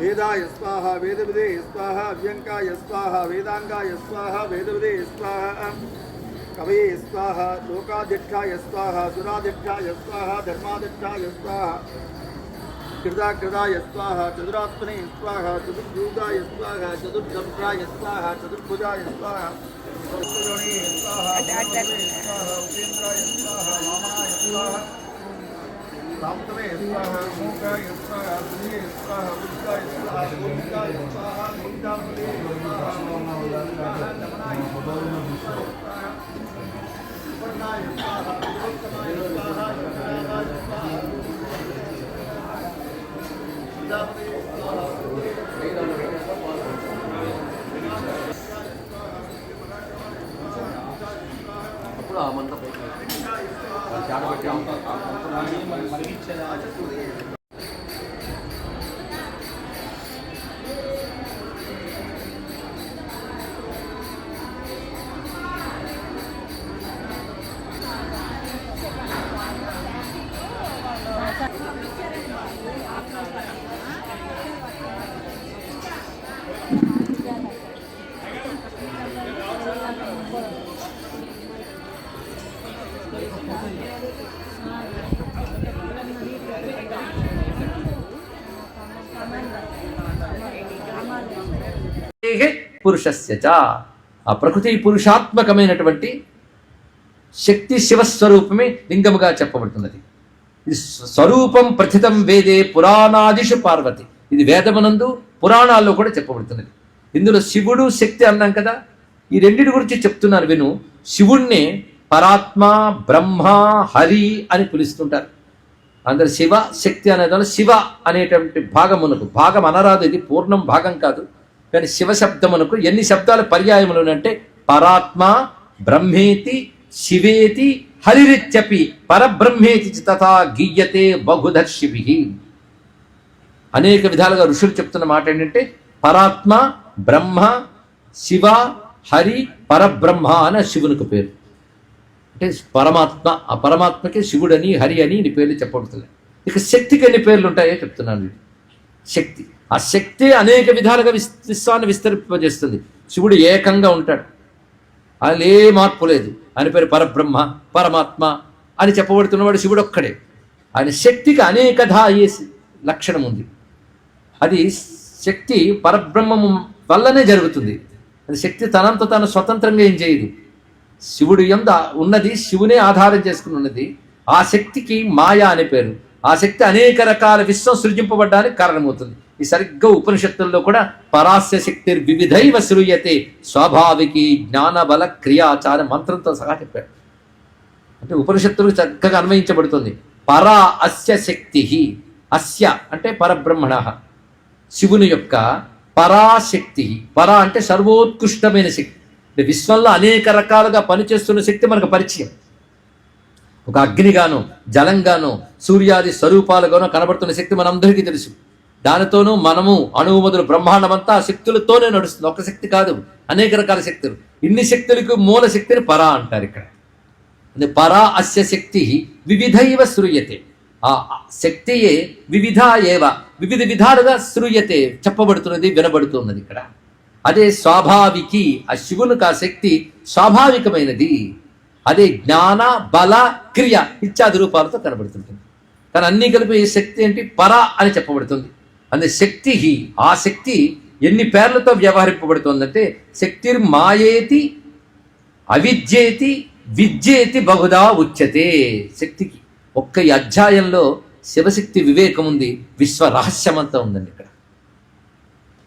वेदा स्वाहा वेदविदे स्वाहा अव्यङ्काय स्वाहा वेदाङ्गाय स्वाहा वेदविदे स्वाहा कवये स्वाहा लोकाधिष्ठाय स्वाहा सुराधिष्ठाय स्वाहा धर्माधिष्ठाय कृदा कृदा स्वाहा चतुरात्मने स्वाहा चतुर्यूगाय स्वाहा चतुर्गम्राय स्वाहा चतुर्भुजाय स्वाहा उपेन्द्रा स्वाहा मामा स्वाहा స్వాహ వామనాయ స్వాహ రామతమే స్వాహ మూకాయ స్వాహ శ్రీయ స్వాహ ఉద్గాయ స్వాహ గోవిందాయ స్వాహ గోవిందాపదే స్వాహ నమనాయ స్వాహ సువర్ణాయ స్వాహ తిలోత్తమాయ స్వాహ యుగరాజాయ స్వాహ సుధాపదే స్వాహ అప్పుడు ఆ మంట चार చ. ఆ ప్రకృతి పురుషాత్మకమైనటువంటి శక్తి శివస్వరూపమే లింగముగా చెప్పబడుతున్నది. ఇది స్వరూపం ప్రథితం వేదే పురాణాదిషు పార్వతి. ఇది వేదమనందు పురాణాల్లో కూడా చెప్పబడుతున్నది. ఇందులో శివుడు శక్తి అన్నాం కదా? ఈ రెండిటి గురించి చెప్తున్నారు విను. శివుణ్ణి పరాత్మ బ్రహ్మ హరి అని పిలుస్తుంటారు. అందరు శివ శక్తి అనే శివ అనేటువంటి భాగమునకు భాగం అనరాదు ఇది పూర్ణం భాగం కాదు. కానీ శివ శబ్దమునకు ఎన్ని శబ్దాల పర్యాయములునంటే పరాత్మ బ్రహ్మేతి శివేతి హరిరిత్యపి పరబ్రహ్మేతి తథా గీయతే బహుదర్శిభి అనేక విధాలుగా ఋషులు చెప్తున్న మాట ఏంటంటే పరాత్మ బ్రహ్మ శివ హరి పరబ్రహ్మ అనే శివునికి పేరు. అంటే పరమాత్మ ఆ పరమాత్మకి శివుడని హరి అని ఇన్ని పేర్లు చెప్పబడుతున్నాయి. ఇక శక్తికి ఎన్ని పేర్లు ఉంటాయో చెప్తున్నాను శక్తి. ఆ శక్తి అనేక విధాలుగా విస్ విశ్వాన్ని విస్తరింపజేస్తుంది. శివుడు ఏకంగా ఉంటాడు. ఆయన ఏ మార్పు లేదు. ఆయన పేరు పరబ్రహ్మ పరమాత్మ అని చెప్పబడుతున్నవాడు శివుడు ఒక్కడే. ఆయన శక్తికి అనేకధా అయ్యే లక్షణం ఉంది. అది శక్తి పరబ్రహ్మము వల్లనే జరుగుతుంది. అది శక్తి తనంత తాను స్వతంత్రంగా ఏం చేయదు. శివుడు ఎందు ఉన్నది శివునే ఆధారం చేసుకుని ఉన్నది. ఆ శక్తికి మాయ అనే పేరు. ఆ శక్తి అనేక రకాల విశ్వం సృజింపబడ్డానికి కారణమవుతుంది. ఈ సరిగ్గా ఉపనిషత్తుల్లో కూడా పరాస్య శక్తి వివిధైవ శ్రూయతే స్వాభావికి జ్ఞాన బల క్రియాచార మంత్రంతో సహా చెప్పాడు అంటే ఉపనిషత్తులకు చక్కగా అన్వయించబడుతుంది. పరా అస్య శక్తి అస్య అంటే పరబ్రహ్మణ. శివుని యొక్క పరాశక్తి పరా అంటే సర్వోత్కృష్టమైన శక్తి. విశ్వంలో అనేక రకాలుగా పనిచేస్తున్న శక్తి మనకు పరిచయం. ఒక అగ్నిగాను జలంగాను సూర్యాది స్వరూపాలుగాను కనబడుతున్న శక్తి మనందరికీ తెలుసు. దానితోనూ మనము అణువుమదులు బ్రహ్మాండమంతా ఆ శక్తులతోనే నడుస్తుంది. ఒక శక్తి కాదు అనేక రకాల శక్తులు. ఇన్ని శక్తులకు మూల శక్తిని పరా అంటారు ఇక్కడ. అంటే పరా అస్య శక్తి వివిధైవ శ్రూయతే. ఆ శక్తియే వివిధ ఏవ వివిధ విధాలుగా శ్రూయతే చెప్పబడుతున్నది వినబడుతున్నది ఇక్కడ. అదే స్వాభావికి ఆ శివునికి ఆ శక్తి స్వాభావికమైనది. అదే జ్ఞాన బల క్రియ ఇత్యాది రూపాలతో కనబడుతుంటుంది. కానీ అన్ని కలిపి ఈ శక్తి ఏంటి? పర అని చెప్పబడుతుంది. అంటే శక్తి ఆ శక్తి ఎన్ని పేర్లతో వ్యవహరింపబడుతుందంటే శక్తి మాయేతి అవిద్యేతి విద్యేతి బహుదా ఉచ్యతే శక్తికి. ఒక్క ఈ అధ్యాయంలో శివశక్తి వివేకం ఉంది విశ్వ రహస్యమంతా ఉందండి ఇక్కడ.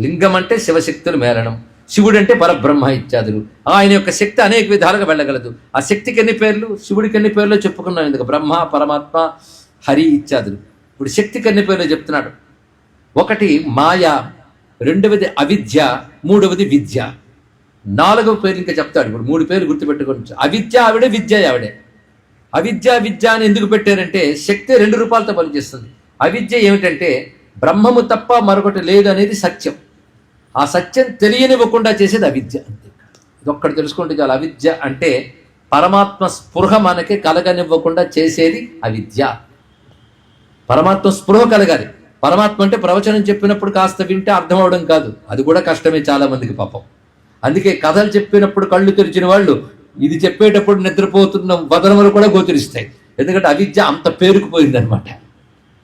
లింగం అంటే శివశక్తులు మేళనం. శివుడు అంటే పరబ్రహ్మ ఇత్యాదులు. ఆయన యొక్క శక్తి అనేక విధాలుగా వెళ్ళగలదు. ఆ శక్తికి ఎన్ని పేర్లు? శివుడికి ఎన్ని పేర్లు చెప్పుకున్నాం ఇందుకు? బ్రహ్మ పరమాత్మ హరి ఇత్యాదులు. ఇప్పుడు శక్తికి ఎన్ని పేర్లు చెప్తున్నాడు? ఒకటి మాయ రెండవది అవిద్య మూడవది విద్య. నాలుగవ పేరు ఇంకా చెప్తాడు. ఇప్పుడు మూడు పేర్లు గుర్తుపెట్టుకోవచ్చు అవిద్య ఆవిడే విద్య ఆవిడే. అవిద్య విద్య అని ఎందుకు పెట్టారంటే శక్తి రెండు రూపాలతో పనిచేస్తుంది. అవిద్య ఏమిటంటే బ్రహ్మము తప్ప మరొకటి లేదు అనేది సత్యం. ఆ సత్యం తెలియనివ్వకుండా చేసేది అవిద్య అంతే. ఇది ఒక్కటి తెలుసుకుంటే చాలు. అవిద్య అంటే పరమాత్మ స్పృహ మనకి కలగనివ్వకుండా చేసేది అవిద్య. పరమాత్మ స్పృహ కలగాలి. పరమాత్మ అంటే ప్రవచనం చెప్పినప్పుడు కాస్త వింటే అర్థం అవడం కాదు. అది కూడా కష్టమే చాలా మందికి పాపం. అందుకే కథలు చెప్పినప్పుడు కళ్ళు తెరిచిన వాళ్ళు ఇది చెప్పేటప్పుడు నిద్రపోతున్న వదనములు కూడా గోచరిస్తాయి. ఎందుకంటే అవిద్య అంత పేరుకుపోయిందనమాట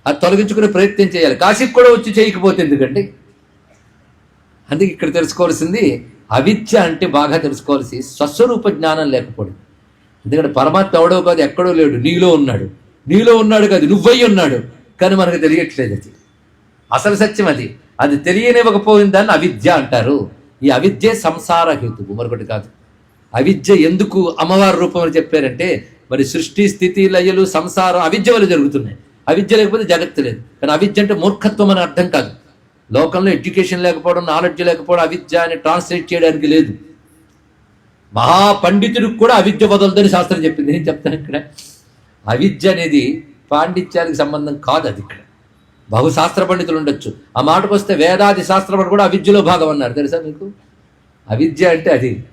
అది తొలగించుకునే ప్రయత్నం చేయాలి. కాశీకి కూడా వచ్చి చేయకపోతే ఎందుకంటే అందుకే ఇక్కడ తెలుసుకోవాల్సింది అవిద్య అంటే బాగా తెలుసుకోవాల్సి స్వస్వరూప జ్ఞానం లేకపోవడం. ఎందుకంటే పరమాత్మ ఎవడో కాదు ఎక్కడో లేడు నీలో ఉన్నాడు. నీలో ఉన్నాడు కాదు నువ్వై ఉన్నాడు. కానీ మనకు తెలియట్లేదు అది. అసలు సత్యం అది. అది తెలియనివ్వకపోయిన దాన్ని అవిద్య అంటారు. ఈ అవిద్య సంసార హేతువు మరొకటి కాదు. అవిద్య ఎందుకు అమ్మవారి రూపంలో చెప్పారంటే మరి సృష్టి స్థితి లయలు సంసారం అవిద్య వల్ల జరుగుతున్నాయి. అవిద్య లేకపోతే జగత్తు లేదు. కానీ అవిద్య అంటే మూర్ఖత్వం అని అర్థం కాదు. లోకంలో ఎడ్యుకేషన్ లేకపోవడం నాలెడ్జ్ లేకపోవడం అవిద్య అని ట్రాన్స్లేట్ చేయడానికి లేదు. మహాపండితుడికి కూడా అవిద్య వదలదని శాస్త్రం చెప్పింది. నేను చెప్తాను ఇక్కడ. అవిద్య అనేది పాండిత్యానికి సంబంధం కాదు అది ఇక్కడ. బహుశాస్త్ర పండితులు ఉండొచ్చు. ఆ మాటకు వస్తే వేదాది శాస్త్రం కూడా అవిద్యలో భాగం అన్నారు. తెలుసా మీకు? అవిద్య అంటే అది.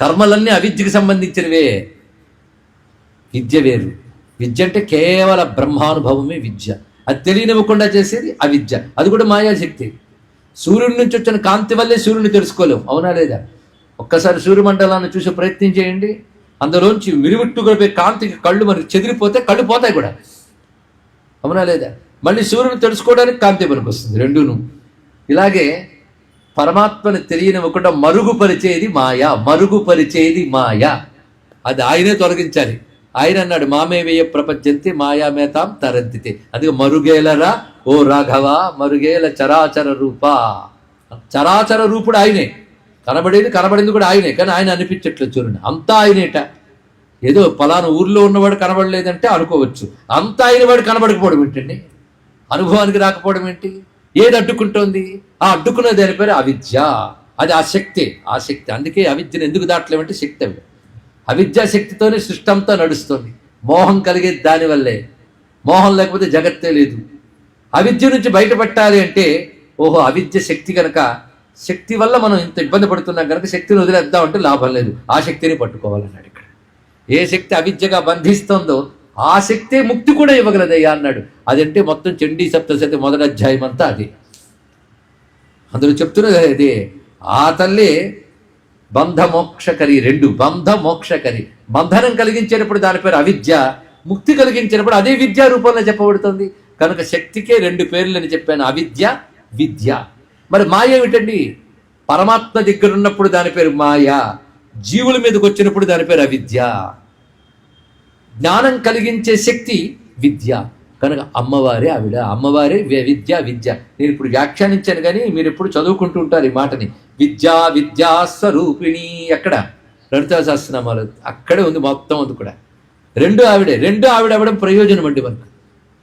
కర్మలన్నీ అవిద్యకి సంబంధించినవే. విద్య వేరు. విద్య అంటే కేవల బ్రహ్మానుభవమే విద్య. అది తెలియనివ్వకుండా చేసేది అవిద్య. అది కూడా మాయాశక్తి. సూర్యుడి నుంచి వచ్చిన కాంతి వల్లే సూర్యుని తెలుసుకోలేము అవునా లేదా? ఒక్కసారి సూర్యమండలాన్ని చూసే ప్రయత్నం చేయండి. అందులోంచి మిరువిట్టుగా పోయి కాంతికి కళ్ళు మనకి చెదిరిపోతే కళ్ళు పోతాయి కూడా. అవునా లేదా? మళ్ళీ సూర్యుని తెలుసుకోవడానికి కాంతి పనికొస్తుంది వస్తుంది రెండును. ఇలాగే పరమాత్మని తెలియనివ్వకుండా మరుగుపరిచేది మాయ. మరుగుపరిచేది మాయ. అది ఆయనే తొలగించాలి. ఆయన అన్నాడు మామేవేయ ప్రపంచంతి మాయామేతాం తరంతితే. అందుకే మరుగేలరా ఓ రాఘవ మరుగేల చరాచర రూప. చరాచర రూపుడు ఆయనే. కనబడేది కనబడింది కూడా ఆయనే కానీ ఆయన అనిపించట్లేదు చూడండి. అంతా ఆయనేట. ఏదో పలానా ఊర్లో ఉన్నవాడు కనబడలేదంటే అనుకోవచ్చు. అంతా అయిన వాడు కనబడకపోవడం ఏంటండి? అనుభవానికి రాకపోవడం ఏంటి? ఏది అడ్డుకుంటోంది? ఆ అడ్డుకున్న దాని పేరు అవిద్య. అది ఆ శక్తి ఆ శక్తి. అందుకే అవిద్యను ఎందుకు దాటలేమంటే శక్తి అవి. అవిద్యాశక్తితోనే సృష్టి అంతా నడుస్తుంది. మోహం కలిగేది దానివల్లే. మోహం లేకపోతే జగత్తే లేదు. అవిద్య నుంచి బయటపెట్టాలి అంటే ఓహో అవిద్య శక్తి కనుక శక్తి వల్ల మనం ఇంత ఇబ్బంది పడుతున్నాం కనుక శక్తిని వదిలేద్దాం అంటే లాభం లేదు. ఆ శక్తిని పట్టుకోవాలన్నాడు ఇక్కడ. ఏ శక్తి అవిద్యగా బంధిస్తుందో ఆ శక్తే ముక్తి కూడా ఇవ్వగలదయ్యా అన్నాడు. అదంటే మొత్తం చండీ సప్తశతి మొదటి అధ్యాయం అంతా అది. అందులో చెప్తున్నది అదే. ఆ తల్లి బంధమోక్షకరి రెండు బంధమోక్షకరి. బంధనం కలిగించేటప్పుడు దాని పేరు అవిద్య ముక్తి కలిగించినప్పుడు అదే విద్యా రూపంలో చెప్పబడుతుంది. కనుక శక్తికే రెండు పేర్లు అని చెప్పాను అవిద్య విద్య. మరి మాయ ఏమిటండి? పరమాత్మ దగ్గర ఉన్నప్పుడు దాని పేరు మాయ జీవుల మీదకి వచ్చినప్పుడు దాని పేరు అవిద్య. జ్ఞానం కలిగించే శక్తి విద్య. కనుక అమ్మవారే ఆవిడ అమ్మవారే విద్య విద్య. నేను ఇప్పుడు వ్యాఖ్యానించాను కానీ మీరు ఎప్పుడు చదువుకుంటూ ఉంటారు ఈ మాటని. విద్యా విద్యాస్వరూపిణి ఎక్కడ లలితా సహస్రనామాలు. అక్కడే ఉంది మొత్తం ఉంది కూడా. రెండు ఆవిడే. రెండు ఆవిడ అవ్వడం ప్రయోజనం అండి మనకు.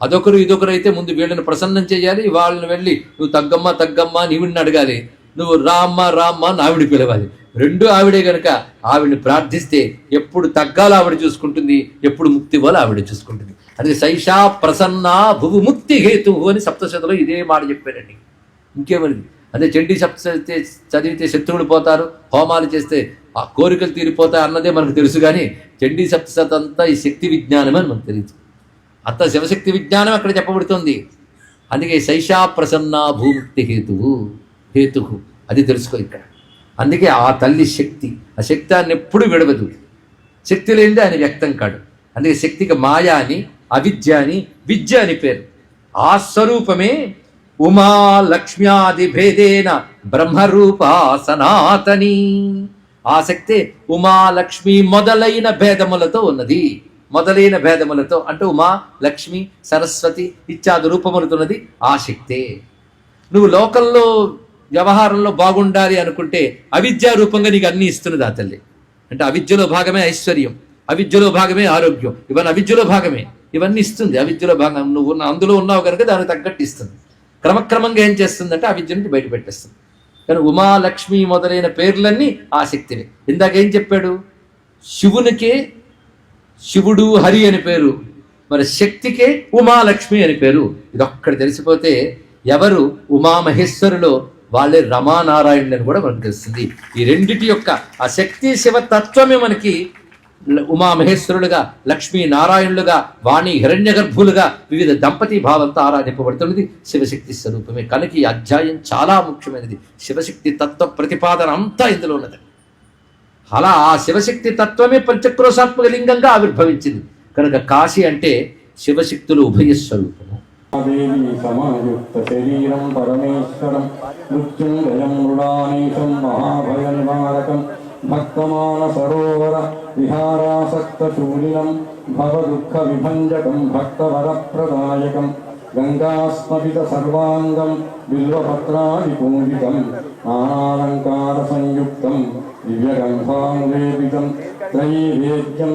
అదొకరు ఇదొకరు అయితే ముందు వీళ్ళని ప్రసన్నం చేయాలి వాళ్ళని వెళ్ళి నువ్వు తగ్గమ్మ తగ్గమ్మ నీవిడిని అడగాలి. నువ్వు రామ్మ రామ్మ అని ఆవిడ పిలవాలి. రెండు ఆవిడే గనక ఆవిడని ప్రార్థిస్తే ఎప్పుడు తగ్గాలో ఆవిడ చూసుకుంటుంది ఎప్పుడు ముక్తి ఇవ్వాలో ఆవిడ చూసుకుంటుంది. అది సైషా ప్రసన్న భువు ముక్తి హేతు అని సప్తశతిలో ఇదే మాట చెప్పారండి. ఇంకేమని అదే చండీ సప్తశతి చదివితే శత్రువులు పోతారు హోమాలు చేస్తే ఆ కోరికలు తీరిపోతాయి అన్నదే మనకు తెలుసు కానీ చండీ సప్తశతి అంతా ఈ శక్తి విజ్ఞానమే అని మనకు తెలియదు అంత శివశక్తి విజ్ఞానం అక్కడ చెప్పబడుతుంది. అందుకే శైషా ప్రసన్న భూముక్తి హేతువు హేతు అది తెలుసుకో ఇక్కడ. అందుకే ఆ తల్లి శక్తి ఆ శక్తి ఆయన ఎప్పుడు విడవదు. శక్తి లేనిదే ఆయన వ్యక్తం కాడు. అందుకే శక్తికి మాయా అని అవిద్య అని విద్య అని పేరు. ఆ స్వరూపమే ఉమా లక్ష్మ్యాది భేదేన బ్రహ్మరూపా సనాతని. ఆసక్తే ఉమా లక్ష్మి మొదలైన భేదములతో ఉన్నది. మొదలైన భేదములతో అంటే ఉమా లక్ష్మి సరస్వతి ఇత్యాది రూపములతున్నది ఆసక్తే. నువ్వు లోకల్లో వ్యవహారంలో బాగుండాలి అనుకుంటే అవిద్యా రూపంగా నీకు అన్ని ఇస్తున్నది ఆ తల్లి. అంటే అవిద్యలో భాగమే ఐశ్వర్యం అవిద్యలో భాగమే ఆరోగ్యం ఇవన్నీ అవిద్యలో భాగమే ఇవన్నీ ఇస్తుంది అవిద్యలో భాగం. నువ్వు అందులో ఉన్నావు కనుక దానికి తగ్గట్టు ఇస్తుంది. క్రమక్రమంగా ఏం చేస్తుందంటే అవిద్య నుంచి బయట పెట్టేస్తుంది. కానీ ఉమాలక్ష్మి మొదలైన పేర్లన్నీ ఆ శక్తిని. ఇందాక ఏం చెప్పాడు? శివునికే శివుడు హరి అని పేరు. మరి శక్తికే ఉమాలక్ష్మి అని పేరు. ఇది తెలిసిపోతే ఎవరు ఉమామహేశ్వరులో వాళ్ళే రమానారాయణుడు అని కూడా మనకు తెలుస్తుంది. ఈ రెండిటి యొక్క ఆ శక్తి శివ తత్వమే మనకి ఉమామహేశ్వరులుగా లక్ష్మీ నారాయణులుగా వాణి హిరణ్య గర్భులుగా వివిధ దంపతి భావంతో ఆరాధింపబడుతున్నది శివశక్తి స్వరూపమే. కనుక ఈ అధ్యాయం చాలా ముఖ్యమైనది. శివశక్తి తత్వ ప్రతిపాదన అంతా ఇందులో ఉన్నది. అలా ఆ శివశక్తి తత్వమే పంచక్రోశాత్మక లింగంగా ఆవిర్భవించింది. కనుక కాశీ అంటే శివశక్తులు ఉభయ స్వరూపము. దేవి సమాయుక్త శరీరం పరమేశ్వరం మృత్యుంజయం మృడానీశం మహాభయ నివారకం. భక్తమాన సరోవర విహారాసక్త శూలినం భవ దుఃఖ విభంజకం భక్తవరప్రదాయకం గంగాస్మపిత సర్వాంగం బిల్వపత్రాది పూజితం నానాలంకార సంయుక్తం దివ్యగంధానులేపితం త్రైవేద్యం